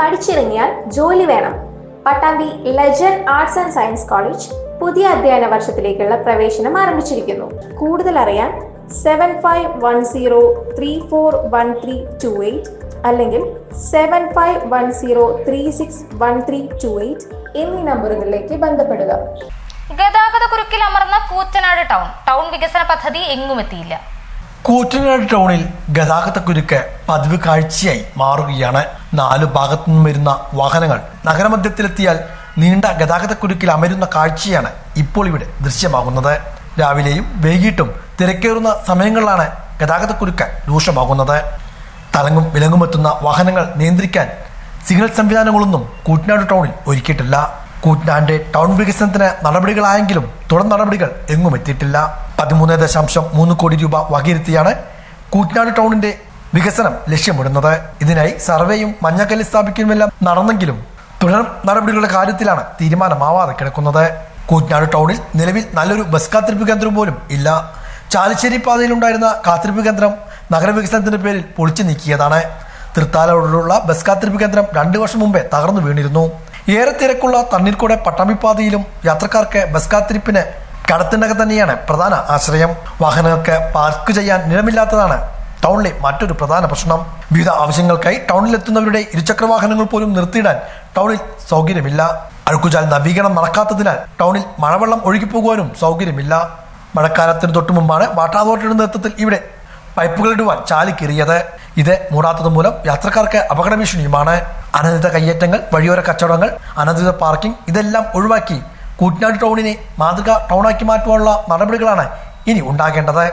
പഠിച്ചിറങ്ങിയാൽ ജോലി വേണം. Pattambi legend arts and science college പുതിയ അധ്യയന വർഷത്തിലേക്കുള്ള പ്രവേശനം ആരംഭിച്ചിരിക്കുന്നു. കൂടുതൽ അറിയാൻ seven five one zero three four one three two eight അല്ലെങ്കിൽ seven five one zero three six one three two eight എന്നീ നമ്പറുകളിലേക്ക് ബന്ധപ്പെടുക. ഗതാഗത കുറുക്കിൽ അമർന്ന കൂറ്റനാട് ടൗൺ. ടൗൺ വികസന പദ്ധതി എങ്ങും എത്തിയില്ല. കൂറ്റനാട് ടൗണിൽ ഗതാഗതക്കുരുക്ക് പതിവ് കാഴ്ചയായി മാറുകയാണ്. നാലു ഭാഗത്തു നിന്നും വരുന്ന വാഹനങ്ങൾ നഗരമധ്യത്തിലെത്തിയാൽ നീണ്ട ഗതാഗതക്കുരുക്കിൽ അമരുന്ന കാഴ്ചയാണ് ഇപ്പോൾ ഇവിടെ ദൃശ്യമാകുന്നത്. രാവിലെയും വൈകിട്ടും തിരക്കേറുന്ന സമയങ്ങളിലാണ് ഗതാഗതക്കുരുക്ക് രൂക്ഷമാകുന്നത്. തലങ്ങും വിലങ്ങുമെത്തുന്ന വാഹനങ്ങൾ നിയന്ത്രിക്കാൻ സിഗ്നൽ സംവിധാനങ്ങളൊന്നും കൂറ്റനാട് ടൗണിൽ ഒരുക്കിയിട്ടില്ല. കൂറ്റനാടിന്റെ ടൗൺ വികസനത്തിന് നടപടികളായെങ്കിലും തുടർ നടപടികൾ എങ്ങും എത്തിയിട്ടില്ല. പതിമൂന്ന് ദശാംശം മൂന്ന് കോടി രൂപ വകയിരുത്തിയാണ് കൂറ്റനാട് ടൗണിന്റെ വികസനം ലക്ഷ്യമിടുന്നത്. ഇതിനായി സർവേയും മഞ്ഞക്കല്ല് സ്ഥാപിക്കുമെല്ലാം നടന്നെങ്കിലും തുടർ നടപടികളുടെ കാര്യത്തിലാണ് തീരുമാനമാവാതെ കിടക്കുന്നത്. കൂറ്റനാട് ടൗണിൽ നിലവിൽ നല്ലൊരു ബസ് കാത്തിരിപ്പ് കേന്ദ്രം പോലും ഇല്ല. ചാലിശ്ശേരി പാതയിലുണ്ടായിരുന്ന കാത്തിരിപ്പ് കേന്ദ്രം നഗരവികസനത്തിന്റെ പേരിൽ പൊളിച്ചു നീക്കിയതാണ്. തൃത്താലോടുള്ള ബസ് കാത്തിരിപ്പ് കേന്ദ്രം രണ്ടു വർഷം മുമ്പേ തകർന്നു വീണിരുന്നു. ഏറെ തിരക്കുള്ള തണ്ണീർക്കൂടെ പട്ടാമ്പിപ്പാതയിലും യാത്രക്കാർക്ക് ബസ് കാത്തിരിപ്പിന് കടത്തിനകം തന്നെയാണ് പ്രധാന ആശ്രയം. വാഹനങ്ങൾക്ക് പാർക്ക് ചെയ്യാൻ നിലമില്ലാത്തതാണ് ടൗണിലെ മറ്റൊരു പ്രധാന പ്രശ്നം. വിവിധ ആവശ്യങ്ങൾക്കായി ടൗണിലെത്തുന്നവരുടെ ഇരുചക്ര വാഹനങ്ങൾ പോലും നിർത്തിയിടാൻ ടൗണിൽ സൗകര്യമില്ല. അഴുക്കുചാൽ നവീകരണം നടക്കാത്തതിനാൽ ടൗണിൽ മഴവെള്ളം ഒഴുകിപ്പോകുവാനും സൗകര്യമില്ല. മഴക്കാലത്തിന് തൊട്ടു മുമ്പാണ് വാട്ടർ അതോറിറ്റിയുടെ നേതൃത്വത്തിൽ ഇവിടെ പൈപ്പുകൾ ഇടുവാൻ ചാലിക്കേറിയത് ഇത് മൂടാത്തത് മൂലം യാത്രക്കാർക്ക് അപകട ഭീഷണിയുമാണ്. അനധികൃത കയ്യേറ്റങ്ങൾ വഴിയോര കച്ചവടങ്ങൾ അനധികൃത പാർക്കിംഗ് ഇതെല്ലാം ഒഴിവാക്കി കൂറ്റനാട് ടൗണിനെ മാതൃക ടൗണാക്കി മാറ്റുവാനുള്ള നടപടികളാണ് ഇനി ഉണ്ടാകേണ്ടത്.